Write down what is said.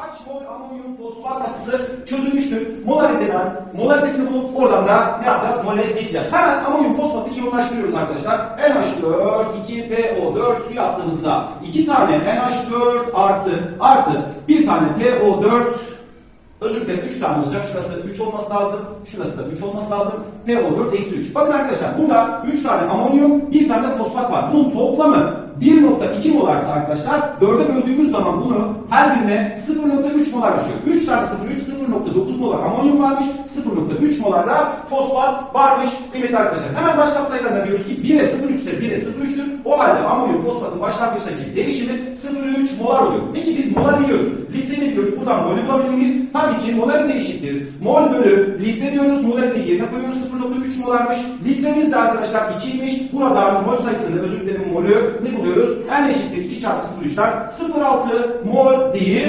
Kaç mol amonyum fosfat katısı çözülmüştür? Molariteden, molaritesini bulup oradan da ne yapacağız? Mole geçeceğiz. Hemen amonyum fosfatı iyonlaştırıyoruz arkadaşlar. NH4, 2PO4 suya attığımızda 2 tane NH4 artı artı 1 tane PO4 Özür dilerim 3 tane olacak. Şurası 3 olması lazım. Şurası da 3 olması lazım. PO4 eksi 3. Bakın arkadaşlar burada 3 tane amonyum, 1 tane de fosfat var. Bunun toplamı 1.2 molarsa arkadaşlar 4'e böldüğümüz zaman bunu her birine 0.3 molar düşüyor. 3 tane 0.3 0.9 molar amonyum varmış. 0.3 molar da fosfat varmış kıymetli arkadaşlar. Hemen baş katsayılarına diyoruz ki 1'e 0.3 ise 1'e 0.3'tür. O halde amonyum fosfatın başlangıçtaki değişimi 0.3 molar oluyor. Peki biz molar biliyoruz. Litreyi de biliyoruz. Buradan molü bulabilir miyiz? Tabii ki molarite eşittir. Mol bölü litre diyoruz. Molariteyi yerine koyuyoruz. 0.3 molarmış. Litremiz de arkadaşlar 2'ymiş. Buradan mol sayısını özür dilerim molü ne buluyoruz? N eşittir 2 çarpı 0.3'ten 0.6 mol değil.